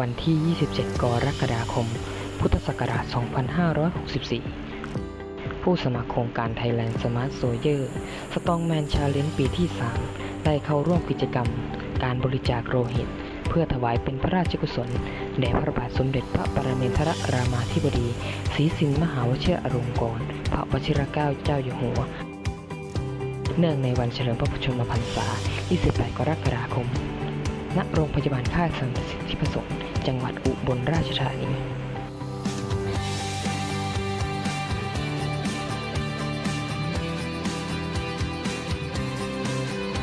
วันที่ 27 กรกฎาคม พุทธศักราช 2564 ผู้สมัครโครงการ Thailand Smart Soldier Strongman Challenge ปีที่ 3 ได้เข้าร่วมกิจกรรม การบริจาคโลหิต เพื่อถวายเป็นพระราชกุศลแด่พระบาทสมเด็จพระปรมินทรรามาธิบดีศรีสินมหาวชิรอลงกรณ์พระวชิรเกล้าเจ้าอยู่หัว เนื่องในวันเฉลิมพระชนมพรรษา 28 กรกฎาคม ณโรงพยาบาลค่ายสันสิทธิประสงค์ จังหวัดอุบลราชธานี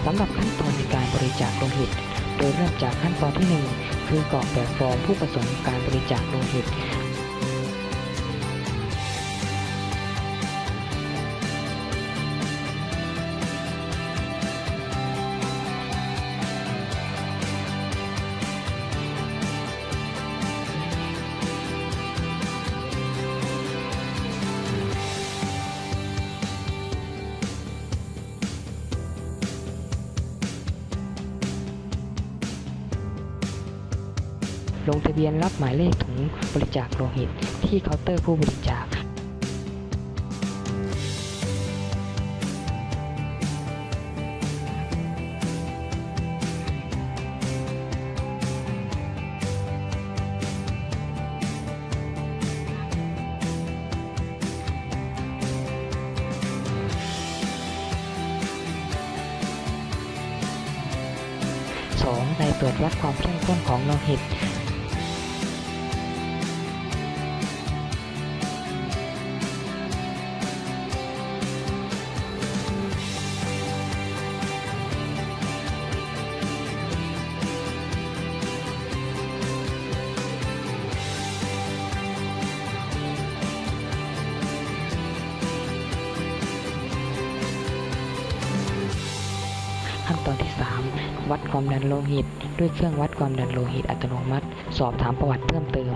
สำหรับขั้นตอนในการบริจาคโลหิต โดยเริ่มจากขั้นตอนที่ 1 คือกรอกแบบฟอร์มผู้ประสงค์การบริจาคโลหิต ลงทะเบียนรับหมายเลขถุงบริจาคโลหิต ที่เคาน์เตอร์ผู้บริจาค 2. ในตรวจวัดความเข้มข้นของโลหิต ขั้นตอนที่ 3 วัดความดันโลหิต ด้วยเครื่องวัดความดันโลหิตอัตโนมัติ สอบถามประวัติเพิ่มเติม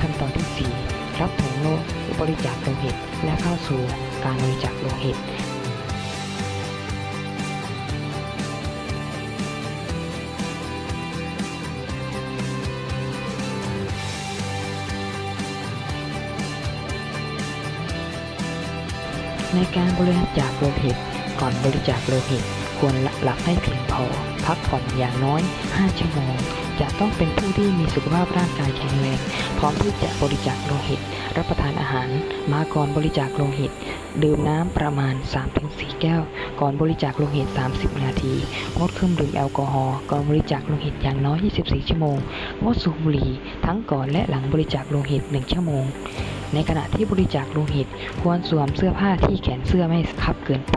ขั้นตอนที่ 4 รับถุงโลบริจาคโลหิต และเข้าสู่การบริจาคโลหิต ในการบริจาคโลหิต ก่อนบริจาคโลหิต ควรหลับให้เพียงพอ พักผ่อนอย่างน้อย 5 ชั่วโมง จะต้องเป็นผู้ที่มีสุขภาพร่างกายแข็งแรงพร้อมที่จะบริจาคโลหิต รับประทานอาหาร มาก่อนบริจาคโลหิต ดื่มน้ำประมาณ 3-4 แก้ว ก่อนบริจาคโลหิต 30 นาที งดเครื่องดื่มแอลกอฮอล์ ก่อนบริจาคโลหิตอย่างน้อย 24 ชั่วโมง งดสูบบุหรี่ทั้งก่อนและหลังบริจาคโลหิต 1 ชั่วโมง ในขณะที่บริจาคโลหิต ควรสวมเสื้อผ้าที่แขนเสื้อไม่คับเกินไป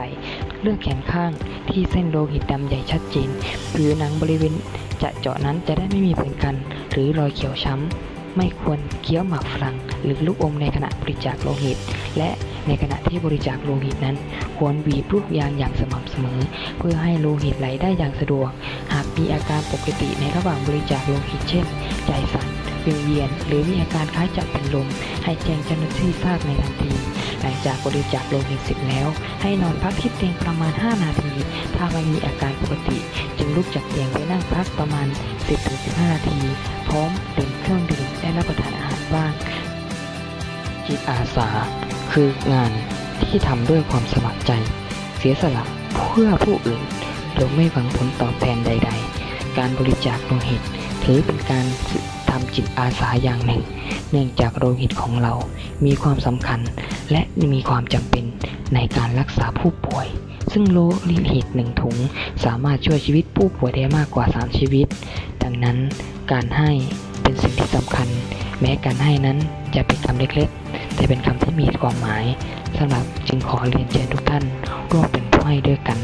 เลือกแขนข้างที่เส้นโลหิตดำใหญ่ชัดเจนผิวหนังบริเวณจะเจาะนั้นจะได้ไม่มีผื่นกัน หรือรอยเขียวช้ำ ไม่ควรเคี้ยวหมากฝรั่งหรือลูกอมในขณะบริจาคโลหิต และในขณะที่บริจาคโลหิตนั้น ควรบีบลูกยางอย่างสม่ำเสมอ เพื่อให้โลหิตไหลได้อย่างสะดวก หากมีอาการปกติในระหว่างบริจาคโลหิตเช่นใจสั่นวิงเวียนหรือมีอาการคล้ายจะเป็นลม ให้แจ้งเจ้าหน้าที่ทราบในทันที จากบริจาคโลหิตเสร็จแล้ว ให้นอนพักที่เตียงประมาณ 5 นาที ถ้าไม่มีอาการปกติ จึงลุกจากเตียงไปนั่งพักประมาณ 10-15 นาที พร้อมดื่มเครื่องดื่มและรับประทานอาหารบ้าง จิตอาสา คืองานที่ทำด้วยความสมัครใจ เสียสละเพื่อผู้อื่นโดยไม่หวังผลตอบแทนใด ๆ การบริจาคโลหิตถือเป็นการ ทำจิตอาสาอย่างหนึ่ง เนื่องจากโลหิตของเรามีความสำคัญ และมีความจำเป็นในการรักษาผู้ป่วย ซึ่งโลหิตหนึ่งถุงสามารถช่วยชีวิตผู้ป่วยได้มากกว่า 3 ชีวิต ดังนั้นการให้เป็นสิ่งที่สำคัญ แม้การให้นั้นจะเป็นคำเล็กๆ แต่เป็นคำที่มีความหมายสำหรับจึงขอเรียนเชิญทุกท่านร่วมเป็นผู้ให้ด้วยกัน